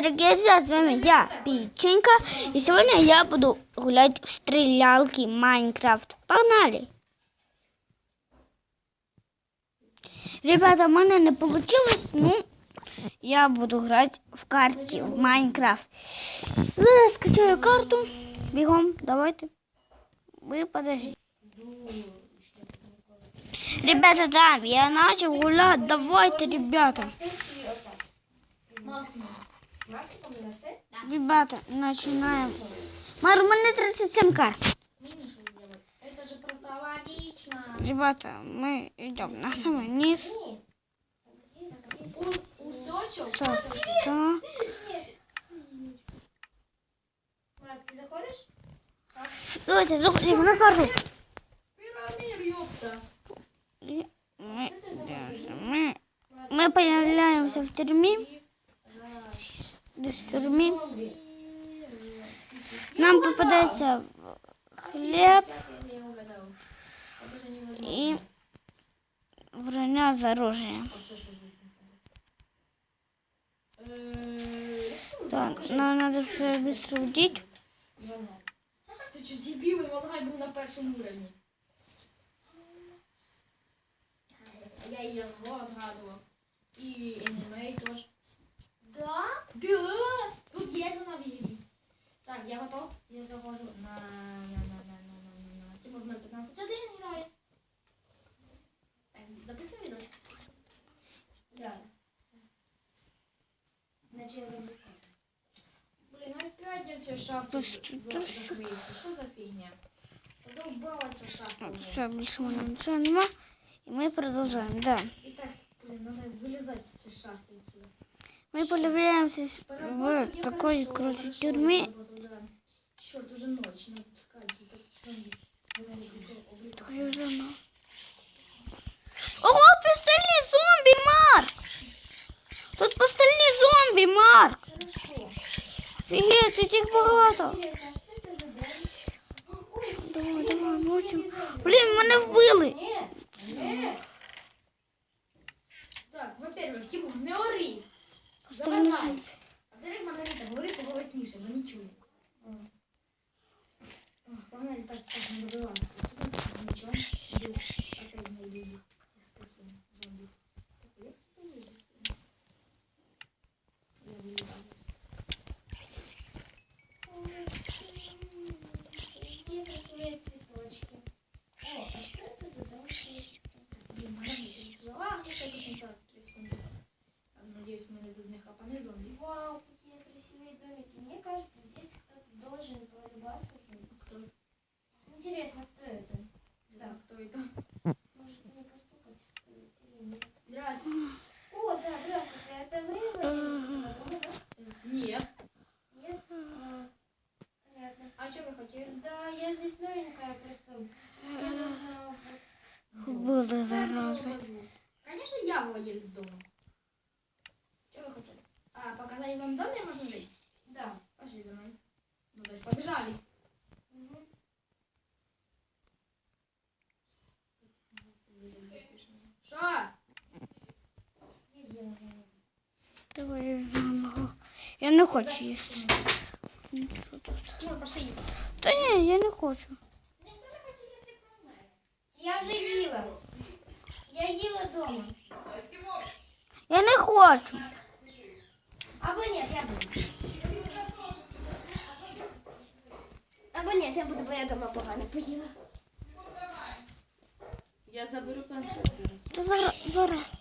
Дорогие друзья, с вами я, Печенька. И сегодня я буду гулять в стрелялки Майнкрафт. Погнали! Ребята, у мене не получилось, ну, я буду грати в карті в Майнкрафт. Зараз скачаю карту. Бігом, давайте. Ви подождите. Ребята, да, я начал гулять. Давайте, ребята. Максимум. Ребята, начинаем. Нормальный 37 карт. Ребята, мы идем на самый низ. Так, так. Давайте заходим на карту. Мы, мы появляемся в тюрьме дестюрмі. Нам попадается хлеб и броня з оружием. Так, нам надо все быстро удить. Ти чи дебіл, Івангай був на першому рівні. Я її одгадував. Блин, опять я всю шахту захвеюсь. Что за фигня? Задолбалась шахта. Ну, все, больше мы ничего нема. И мы продолжаем, да. Итак, блин, надо вылезать из шахты отсюда. Мы появляемся в такой крутой тюрьме. Черт, уже ночь, надо чекать. Фігеть, тут їх багато. Давай, давай, мочим. Блін, мене вбили. Интересно, кто это? Знаю, кто это. Может, мне постукать стоит или нет? Здравствуйте. О, да, здравствуйте. Это вы владелец этого дома, да? Нет. Нет? А, понятно. А что вы хотели? Да, я здесь новенькая, просто мне нужно... Вбили зараза. Конечно, я владелец дома. Что вы хотели? А, показать вам дом, где можно жить? Да. Пошли за мной. Ну, то есть побежали. Давай заново. Я не хочу їсти. Нічого пошли есть. Та ні, я не хочу. Я вже їла. Я їла дома. Я не хочу. Або ні, я буду. Або ні, я буду, бо я дома погано поїла. Я заберу зараз. Зараз, зараз.